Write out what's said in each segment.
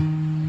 Mm-hmm.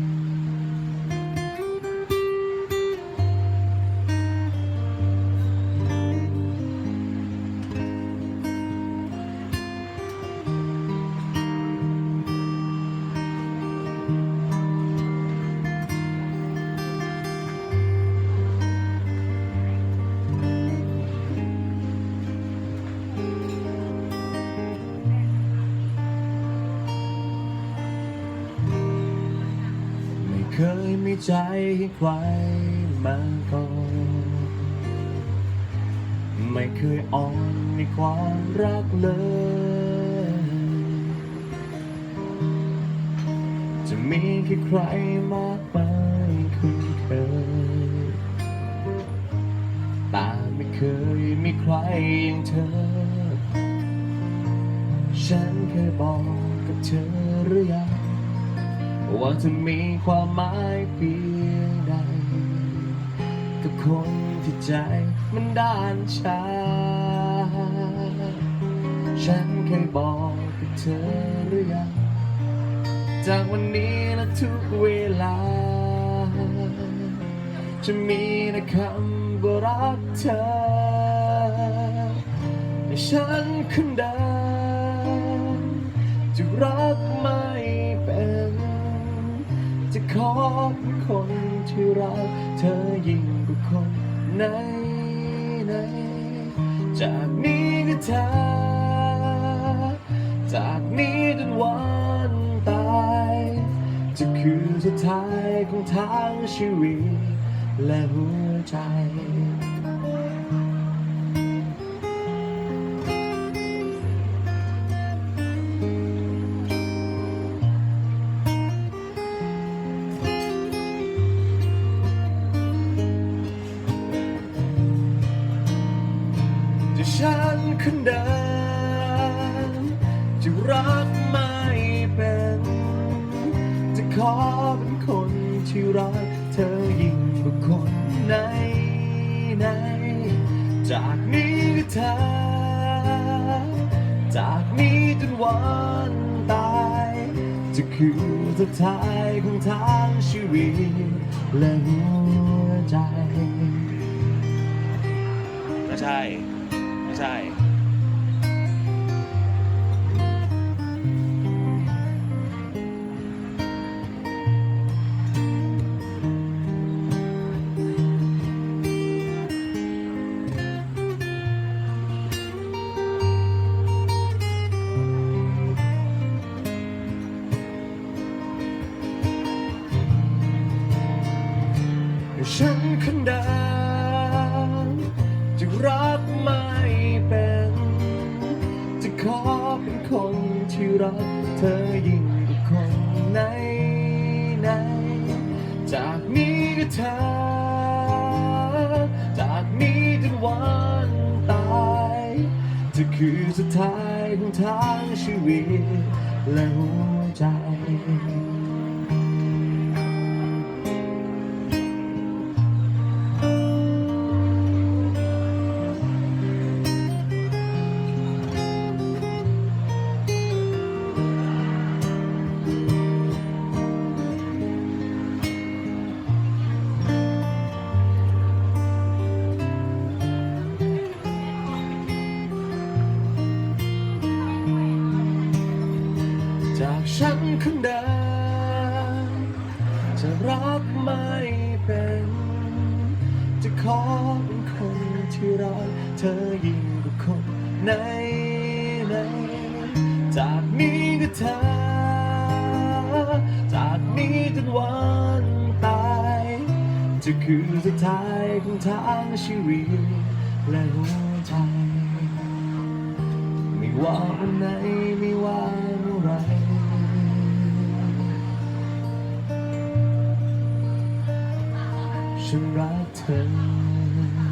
เคยมีใจให้ใครมาก่อนไม่เคยอ่อนในความรักเลย จะมีแค่ใครมากมายคุ้นเคยแต่ไม่เคยมีใครอย่างเธอ ฉันเคยบอกกับเธอหรือยัง ว่าจะมีความหมายเพียงใดกับคนที่ใจมันด้านชา ฉันเคยบอกกับเธอหรือยัง จากวันนี้และทุกเวลา จะมีแต่คำว่ารักเธอแต่ฉันคนเดิมจะรักไม่เป็น ของคนที่รักเธอยิ่งกว่าคนไหนไหนจากนี้ก็เธอจากนี้จนวันตาย จะคือสุดท้ายของทางชีวิตและหัวใจ นคนเดิมจะรักไม่เป็น จะขอเป็นคนที่รักเธอยิ่งกว่าคนไหนไหนจากนี้ก็เธอ จากนี้จนวันตาย จะคือสุดท้ายของทางชีวิตและหัวใจ ไม่ใช่ ไม่ใช่ จะรักไม่เป็น จะขอเป็นคนที่รักเธอยิ่งกว่าคนไหนไหนจากนี้ก็เธอ จากนี้จนวันตายจะคือสุดท้ายของทางชีวิตและหัวใจ ฉันคนเดิมจะรักไม่เป็น จะขอเป็นคนที่รักเธอยิ่งกว่าคนไหนไหนจากนี้ก็เธอ จากนี้จนวันตาย จะคือสุดท้ายของทางชีวิตและหัวใจ ไม่ว่าวันไหน To write turn.